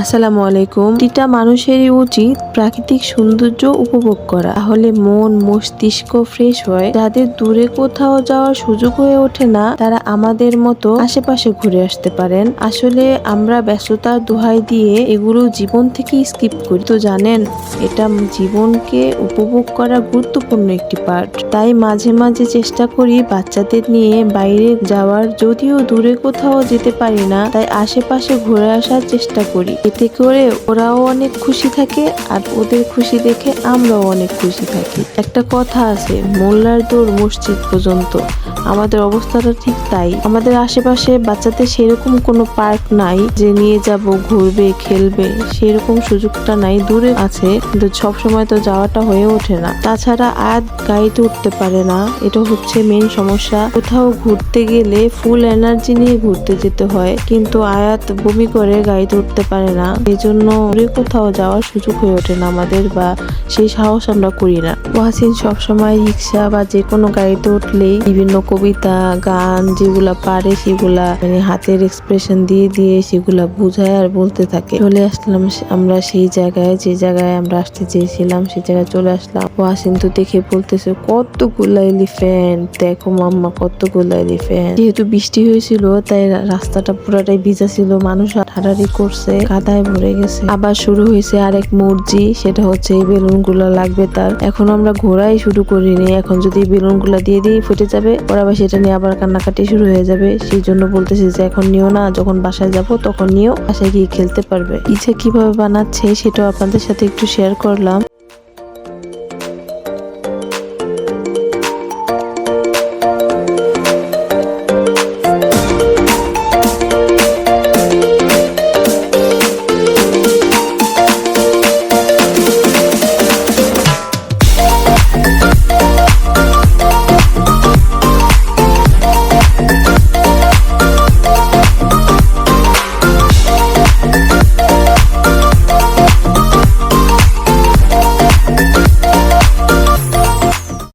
আসসালামু আলাইকুম। এটা মানুষেরই উচিত প্রাকৃতিক সৌন্দর্য উপভোগ করা। তাহলে মন, মস্তিষ্ক ফ্রেশ হয়। যাদের দূরে কোথাও যাওয়ার সুযোগ হয়ে ওঠে না, তারা আমাদের মতো আশেপাশে ঘুরে আসতে পারেন। আসলে আমরা ব্যস্ততার দোহাই দিয়ে এগুলো জীবন থেকে স্কিপ করি। তো জানেন এটা জীবনকে উপভোগ করা গুরুত্বপূর্ণ একটি পার্ট তাই মাঝে মাঝে চেষ্টা করি বাচ্চাদের নিয়ে বাইরে যাওয়ার। যদিও দূরে কোথাও যেতে পারি না, তাই আশেপাশে ঘুরে আসার চেষ্টা করি। এতে করে ওরাও অনেক খুশি থাকে আর ওদের খুশি দেখে আমরাও অনেক খুশি থাকি। একটা কথা আছে, মোল্লার দৌড় মসজিদ পর্যন্ত। আমাদের অবস্থাটা ঠিক তাই। আমাদের আশেপাশে বাচ্চাদের সেরকম কোনো পার্ক নাই যে নিয়ে যাব, ঘুরবে, খেলবে, সেরকম সুযোগটা নাই, দূরে আছে, কিন্তু সব সময় তো যাওয়াটা হয়ে ওঠে না। তাছাড়া আয়াত গাড়িতে উঠতে পারে না, এটা হচ্ছে মেন সমস্যা। কোথাও ঘুরতে গেলে ফুল এনার্জি নিয়ে ঘুরতে যেতে হয়, কিন্তু আয়াত বমি করে গাড়িতে উঠতে পারে না। এই জন্য কোথাও যাওয়ার সুযোগ হয়ে ওঠে না আমাদের বা সেই সাহস আমরা করি না। ওয়াসিন সবসময় রিক্সা বা যে কোনো গাড়িতে উঠলেই বিভিন্ন কবিতা, গান যেগুলা পারে সেগুলা মানে হাতের এক্সপ্রেশন দিয়ে দিয়ে সেগুলা বুঝায় আর বলতে থাকে। চলে আসলাম আমরা সেই জায়গায়, যে জায়গায় আমরা আসতে চেয়েছিলাম সেই জায়গায় চলে আসলাম। ওয়াসিন তো দেখে বলতেছে, কতগুলা এলিফ্যান্ট দেখো মাম্মা কতগুলা এলিফ্যান্ট যেহেতু বৃষ্টি হয়েছিল, তাই রাস্তাটা পুরাটাই ভিজা ছিল, মানুষ হাঁটাহাঁটি করছে কাদায় ভরে গেছে। আবার শুরু হয়েছে আরেক মর্জি সেটা হচ্ছে এই বেলুনগুলা লাগবে তার। এখন আমরা ঘোরাই শুরু করিনি, এখন যদি বেলুনগুলা দিয়ে দিয়ে ফুটে যাবে, ওরা আবার সেটা নিয়ে আবার কান্নাকাটি শুরু হয়ে যাবে। সেই জন্য বলতেছি যে, এখন নিও না, যখন বাসায় যাব তখন নিও, বাসায় গিয়ে খেলতে পারবে। ইচ্ছা কীভাবে বানাচ্ছে, সেটাও আপনাদের সাথে একটু শেয়ার করলাম।